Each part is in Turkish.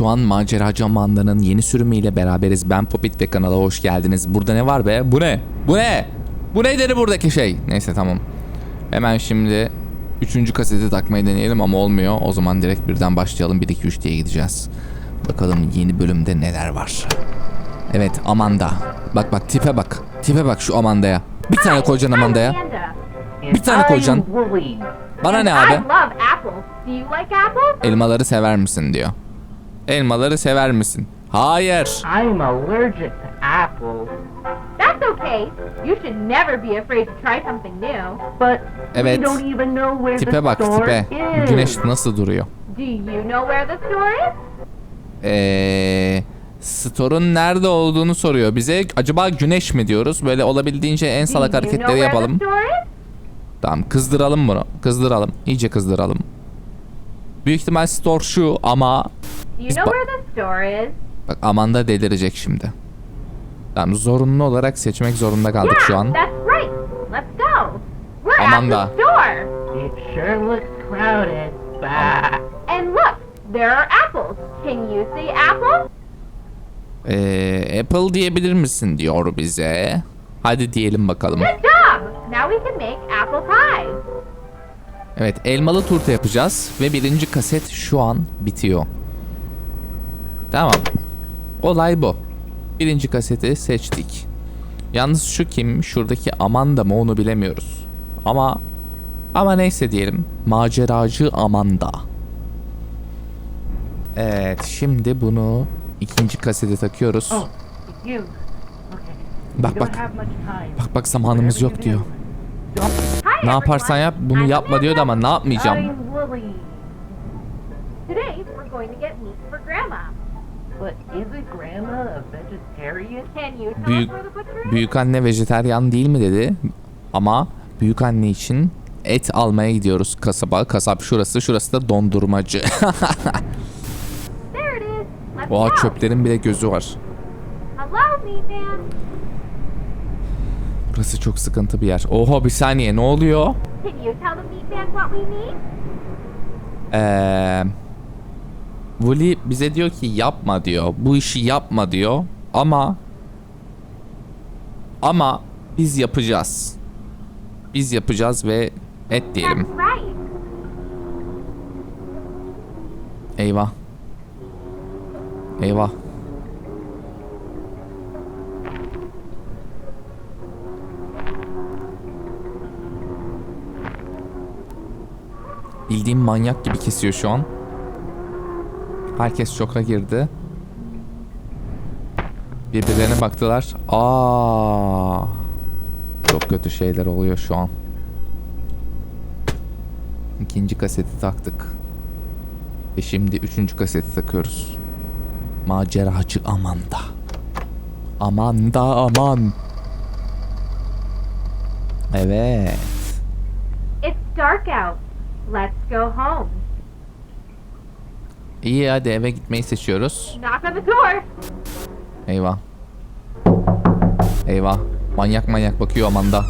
Şu an Maceracı Amanda'nın yeni sürümüyle beraberiz. Ben Popit ve kanala hoş geldiniz. Burada ne var be? Bu ne? Bu ne? Bu nedir buradaki şey? Neyse tamam. Hemen şimdi üçüncü kaseti takmayı deneyelim ama olmuyor. O zaman direkt birden başlayalım. 1 2 3 diye gideceğiz. Bakalım yeni bölümde neler var. Evet Amanda. Bak bak tipe bak. Tipe bak şu Amanda'ya. Bir tane koyacaksın Amanda'ya. Bir tane koyacaksın. Bana ne abi? Elmaları sever misin diyor. Elmaları sever misin? Hayır. I'm allergic to apples, That's okay. You should never be afraid to try something new. but Evet. we don't even know where Tipe the bak store tipe. is. Güneş nasıl duruyor? Do you know where the store is? Eee... Store'un nerede olduğunu soruyor bize. Acaba güneş mi diyoruz? Böyle olabildiğince en salak you know hareketleri where the yapalım. store is? Tamam kızdıralım bunu. Kızdıralım. İyice kızdıralım. Büyük ihtimal store şu ama... Do you Biz know ba- where the store is? Bak Amanda delirecek şimdi. Tamam zorunlu olarak seçmek zorunda kaldık yeah, şu an. that's right. Let's go. We're Amanda. at the store. It sure looks crowded. Bah. And look, there are apples. Can you see apples? Ee, Apple diyebilir misin diyor bize. Hadi diyelim bakalım. Good job. Now we can make apple pie. Evet elmalı turta yapacağız ve birinci kaset şu an bitiyor. Tamam. Olay bu. Birinci kaseti seçtik. Yalnız şu kim? Şuradaki Amanda mı onu bilemiyoruz. Ama ama neyse diyelim. Maceracı Amanda. Evet şimdi bunu ikinci kasete takıyoruz. Oh. Okay. Bak bak. Bak bak zamanımız yok diyor. Ne yaparsan yap bunu yapma diyordu ama ne yapmayacağım. Büyük büyük anne vejeteryan değil mi dedi. Ama büyük anne için et almaya gidiyoruz kasaba. Kasap şurası, şurası da dondurmacı. Oha çöplerin bile gözü var. Hello, meat man. Burası çok sıkıntı bir yer. Oha bir saniye ne oluyor? Can you tell the meat man what we need? Eee... Wooly bize diyor ki yapma diyor. Bu işi yapma diyor. Ama... Ama biz yapacağız. Biz yapacağız ve et diyelim. Eyvah. Eyvah. Bildiğim manyak gibi kesiyor şu an. Herkes şoka girdi. Birbirlerine baktılar. Aa! Çok kötü şeyler oluyor şu an. İkinci kaseti taktık. Ve şimdi üçüncü kaseti takıyoruz. Maceracı Amanda. Amanda aman. Evet. It's dark out. Let's go home. İyi hadi eve gitmeyi seçiyoruz. Knock on the door. Eyvah. Eyvah. Manyak manyak bakıyor Amanda.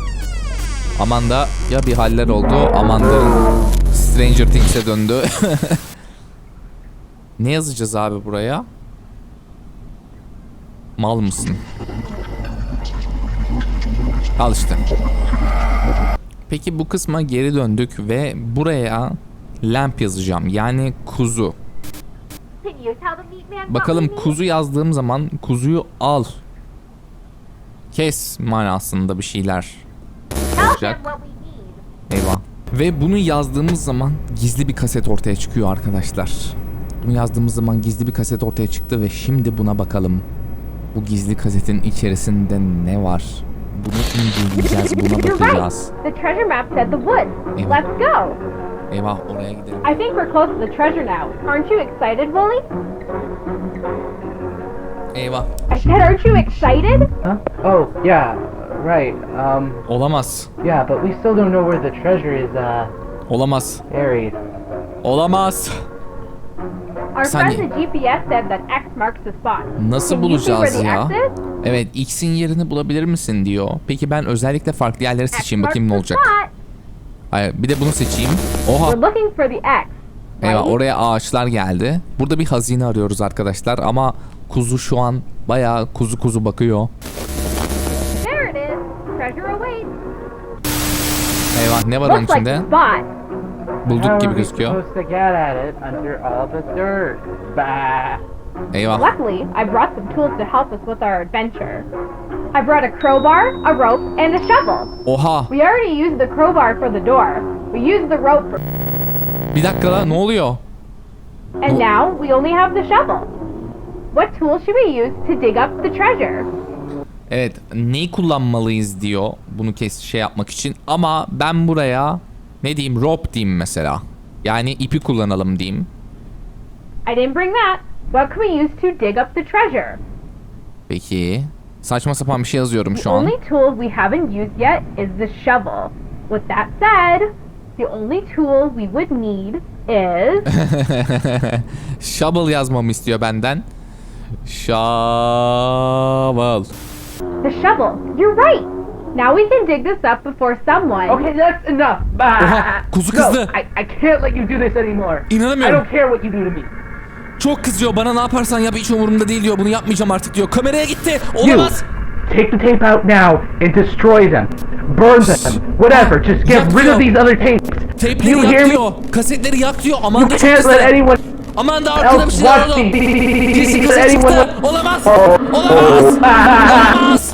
Amanda ya bir haller oldu. Amanda'nın Stranger Things'e döndü. ne yazacağız abi buraya? Mal mısın? Al işte. Peki bu kısma geri döndük ve buraya lamp yazacağım. Yani kuzu. Bakalım kuzu yazdığım zaman kuzuyu al. Kes manasında bir şeyler olacak. Eyvah. Ve bunu yazdığımız zaman gizli bir kaset ortaya çıkıyor arkadaşlar. Bunu yazdığımız zaman gizli bir kaset ortaya çıktı ve şimdi buna bakalım. Bu gizli kasetin içerisinde ne var? Bunu inceleyeceğiz, buna bakacağız. The Eyvah oraya gidelim. I think we're close to the treasure now. Aren't you excited, Wooly? Eyvah. I said, aren't you excited? Huh? Oh, yeah, right. Um, Olamaz. yeah, but we still don't know where the treasure is, uh, Olamaz. buried. Olamaz. Our Saniye. friend the GPS said that X marks the spot. Nasıl Can you see bulacağız the ya? X is? Evet X'in yerini bulabilir misin diyor. Peki ben özellikle farklı yerleri X seçeyim marks bakayım ne the olacak. spot. Hayır bir de bunu seçeyim. Oha We're looking for the X. Eyvah oraya ağaçlar geldi. Burada bir hazine arıyoruz arkadaşlar ama kuzu şu an bayağı kuzu kuzu bakıyor. There it is. Treasure awaits. Eyvah ne var onun Looks like içinde? Bulduk gibi gözüküyor. supposed to get at it under all the dirt? Bah. Eyvah. Luckily, I brought some tools to help us with our adventure. I brought a crowbar, a rope, and a shovel. Oha. We already used the crowbar for the door. We used the rope for, Bir dakika lan ne oluyor? and now we only have the shovel. What tool should we use to dig up the treasure? Evet neyi kullanmalıyız diyor bunu kes şey yapmak için ama ben buraya ne diyeyim rope diyeyim mesela. Yani ipi kullanalım diyeyim. I didn't bring that. What can we use to dig up the treasure? Peki. Saçma sapan bir şey yazıyorum The şu an. only tool we haven't used yet is the shovel. With that said, the only tool we would need is Shovel yazmamı istiyor benden. Shovel. the shovel. You're right. Now we can dig this up before someone. Okay, that's enough. Bah. Oha, kuzu no. I, I can't let you do this anymore. I İnanamıyorum. don't care what you do to me. Çok kızıyor. Bana ne yaparsan yap hiç umurumda değil diyor. Bunu yapmayacağım artık diyor. Kameraya gitti. Olamaz. take the tape out now and destroy them. Burn them. Whatever. Just get rid Yakıyor. of these other tapes. Do Teypleri you yak diyor. Kasetleri yak diyor. Aman You da çok kızdı. anyone Aman da arkada bir şeyler oldu. Let kızı çıktı. Olamaz. Olamaz. Oh. Olamaz.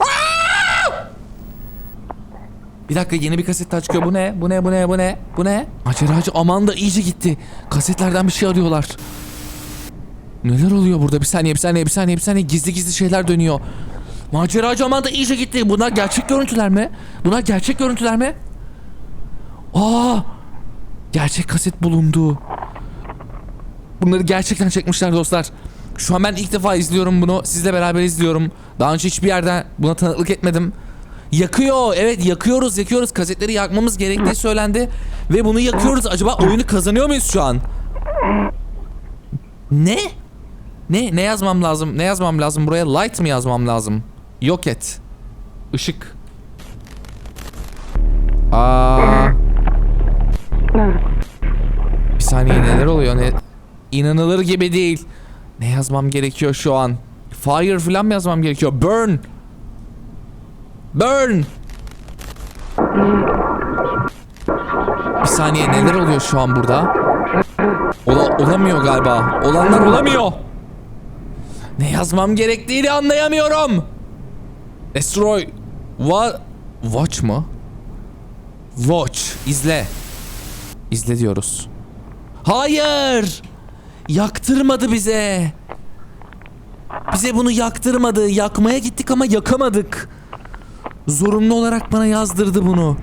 Aa! Bir dakika yeni bir kaset daha çıkıyor. Bu ne? Bu ne? Bu ne? Bu ne? Bu ne? Maceracı Amanda iyice gitti. Kasetlerden bir şey arıyorlar. Neler oluyor burada? Bir saniye, bir saniye, bir saniye, bir saniye. Gizli gizli şeyler dönüyor. Maceracı Amanda iyice gitti. Bunlar gerçek görüntüler mi? Bunlar gerçek görüntüler mi? Aa! Gerçek kaset bulundu. Bunları gerçekten çekmişler dostlar. Şu an ben ilk defa izliyorum bunu. Sizle beraber izliyorum. Daha önce hiçbir yerden buna tanıklık etmedim. Yakıyor. Evet yakıyoruz yakıyoruz. Kasetleri yakmamız gerektiği söylendi. Ve bunu yakıyoruz. Acaba oyunu kazanıyor muyuz şu an? Ne? Ne? Ne yazmam lazım? Ne yazmam lazım? Buraya light mı yazmam lazım? Yok et. Işık. Aa. Bir saniye neler oluyor ne? İnanılır gibi değil. Ne yazmam gerekiyor şu an? Fire falan mı yazmam gerekiyor? Burn. Burn. Bir saniye neler oluyor şu an burada? Ola, olamıyor galiba. Olanlar olamıyor. Ne yazmam gerektiğini anlayamıyorum. Destroy. What? Watch mı? Watch. İzle. İzle diyoruz. Hayır. Yaktırmadı bize. Bize bunu yaktırmadı. Yakmaya gittik ama yakamadık. Zorunlu olarak bana yazdırdı bunu.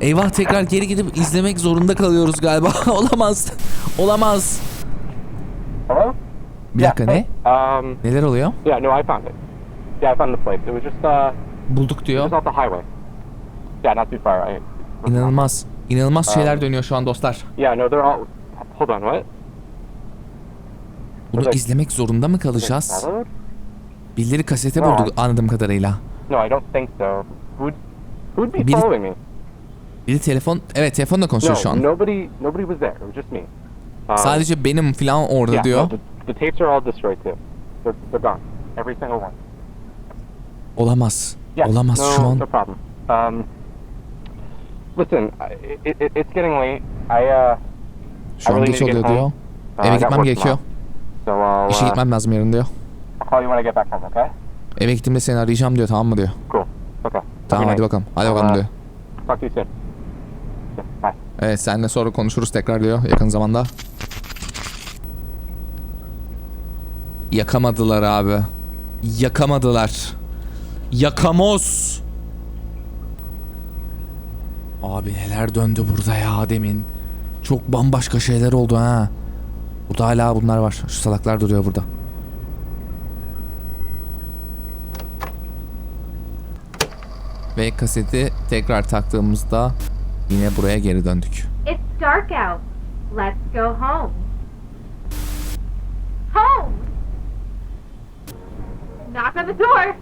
Eyvah tekrar geri gidip izlemek zorunda kalıyoruz galiba. Olamaz. Olamaz. Hello? Bir dakika ne? Um, Neler oluyor? yeah, no, I found it. Yeah, I found the place. It was just, uh, Bulduk diyor. just off the highway. Yeah, not too far. I, İnanılmaz. İnanılmaz şeyler dönüyor şu an dostlar. yeah, no, they're all, hold on, what? Bunu izlemek zorunda mı kalacağız? Birileri kasete vurdu anladığım kadarıyla. No, I don't think so. Who'd, who'd be Biri- following me? Biri telefon... Evet telefonla konuşuyor şu No, an. nobody, nobody was there. It was just me. Um, Sadece benim falan orada yeah, diyor. No, the, the tapes are all destroyed too. They're, they're gone. Every single one. Olamaz. Yeah, Olamaz no, şu an. no problem. Um, listen, I, it, it, it's getting late. I, uh, Şu an really geç need to oluyor get home. diyor. Uh, I Eve got gitmem work gerekiyor. tomorrow. So I'll, İşe uh, gitmem lazım yarın diyor. I'll call you when I get back home, okay? Eve gittiğimde seni arayacağım diyor tamam mı diyor. Cool. Okay. Tamam hadi bakalım. Hadi bakalım uh, diyor. Talk to you soon. Bye. Evet seninle sonra konuşuruz tekrar diyor yakın zamanda. Yakamadılar abi. Yakamadılar. Yakamoz. Abi neler döndü burada ya demin. Çok bambaşka şeyler oldu ha. Burada hala bunlar var. Şu salaklar duruyor burada. Ve kaseti tekrar taktığımızda yine buraya geri döndük. It's dark out. Let's go home. Home! Knock on the door.